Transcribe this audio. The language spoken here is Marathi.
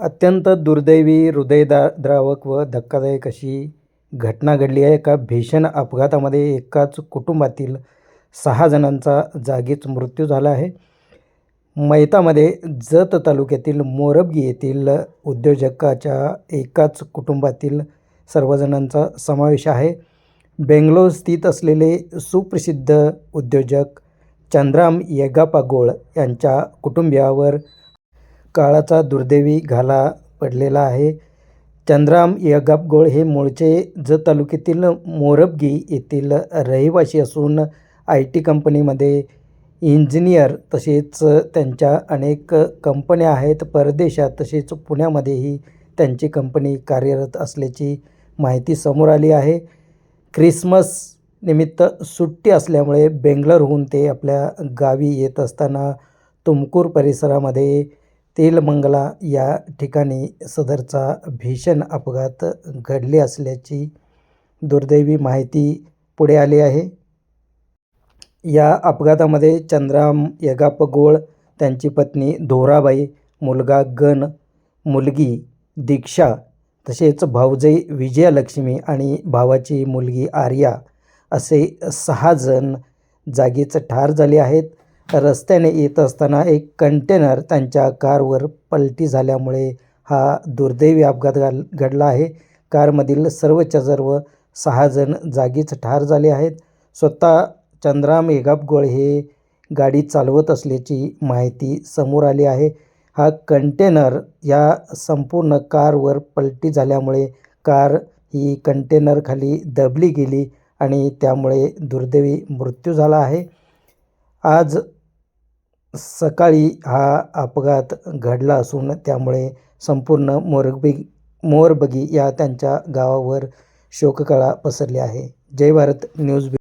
अत्यंत दुर्दैवी हृदयदा द्रावक व धक्कादायक अशी घटना घडली आहे. एका भीषण अपघातामध्ये एकाच कुटुंबातील सहा जणांचा जागीच मृत्यू झाला आहे. मैतामध्ये जत तालुक्यातील मोरबगी येथील उद्योजकाच्या एकाच कुटुंबातील सर्वजणांचा समावेश आहे. बेंगलोर स्थित असलेले सुप्रसिद्ध उद्योजक चंद्राम येगापागोळ यांच्या कुटुंबियावर काळाचा दुर्दैवी घाला पडलेला आहे. चंद्राम यगापगोळ हे मूळचे जत तालुक्यातील मोरबगी येथील रहिवासी असून आय टी कंपनीमध्ये इंजिनियर तसेच त्यांच्या अनेक कंपन्या आहेत. परदेशात तसेच पुण्यामध्येही त्यांची कंपनी कार्यरत असल्याची माहिती समोर आली आहे. ख्रिसमस निमित्त सुट्टी असल्यामुळे बेंगलोरहून ते आपल्या गावी येत असताना तुमकूर परिसरामध्ये तेलमंगला या ठिकाणी सदरचा भीषण अपघात घडले असल्याची दुर्दैवी माहिती पुढे आली आहे. या अपघातामध्ये चंद्राम यगाप गोळ त्यांची पत्नी धोराबाई मुलगा गण मुलगी दीक्षा तसेच भाऊजई विजयालक्ष्मी आणि भावाची मुलगी आर्या असे सहा जण जागीच ठार झाले आहेत. रस्त्याने येत असताना एक कंटेनर त्यांच्या कारवर पलटी झाल्यामुळे हा दुर्दैवी अपघात घाल घडला आहे. कारमधील सर्वच्या सर्व सहा जण जागीच ठार झाले आहेत. स्वतः चंद्राम येगापगोळ हे गाडी चालवत असल्याची माहिती समोर आली आहे. हा कंटेनर या संपूर्ण कारवर पलटी झाल्यामुळे कार ही कंटेनरखाली दबली गेली आणि त्यामुळे दुर्दैवी मृत्यू झाला आहे. आज सकाळी हा अपघात घडला असून त्यामुळे संपूर्ण मोरबी मोरबगी या त्यांच्या गावावर शोककळा पसरली आहे. जय भारत न्यूज